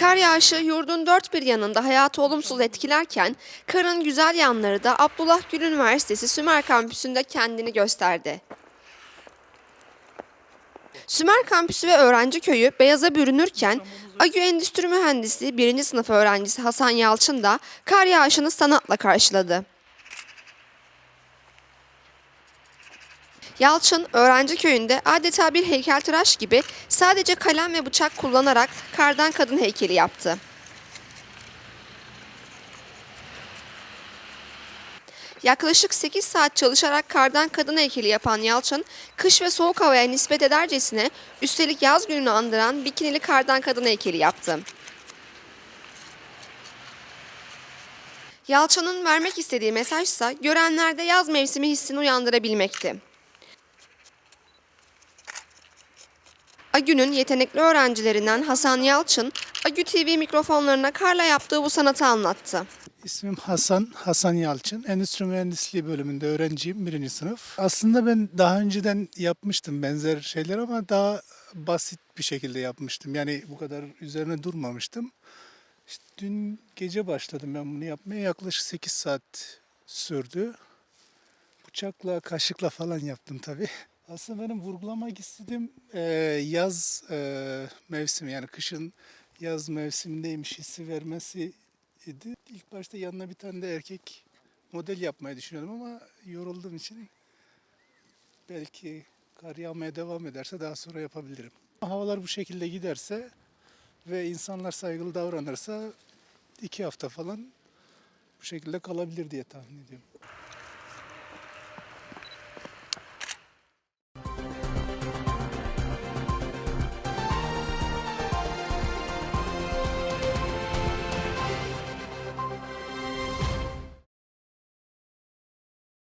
Kar yağışı yurdun dört bir yanında hayatı olumsuz etkilerken karın güzel yanları da Abdullah Gül Üniversitesi Sümer Kampüsü'nde kendini gösterdi. Sümer Kampüsü ve Öğrenci Köyü beyaza bürünürken Agü Endüstri Mühendisliği 1. sınıf öğrencisi Hasan Yalçın da kar yağışını sanatla karşıladı. Yalçın, öğrenci köyünde adeta bir heykeltıraş gibi sadece kalem ve bıçak kullanarak kardan kadın heykeli yaptı. Yaklaşık 8 saat çalışarak kardan kadın heykeli yapan Yalçın, kış ve soğuk havaya nispet edercesine üstelik yaz gününü andıran bikinili kardan kadın heykeli yaptı. Yalçın'ın vermek istediği mesajsa görenlerde yaz mevsimi hissini uyandırabilmekti. Agü'nün yetenekli öğrencilerinden Hasan Yalçın, Agü TV mikrofonlarına karla yaptığı bu sanatı anlattı. İsmim Hasan, Hasan Yalçın. Endüstri Mühendisliği bölümünde öğrenciyim, birinci sınıf. Aslında ben daha önceden yapmıştım benzer şeyler ama daha basit bir şekilde yapmıştım. Yani bu kadar üzerine durmamıştım. İşte dün gece başladım ben bunu yapmaya. Yaklaşık 8 saat sürdü. Bıçakla, kaşıkla falan yaptım tabii. Aslında benim vurgulamak istediğim eee, yaz eee, mevsimi yani kışın yaz mevsimindeymiş hissi vermesi idi. İlk başta yanına bir tane de erkek model yapmayı düşünüyordum ama yorulduğum için belki kar yağmaya devam ederse daha sonra yapabilirim. Havalar bu şekilde giderse ve insanlar saygılı davranırsa iki hafta falan bu şekilde kalabilir diye tahmin ediyorum.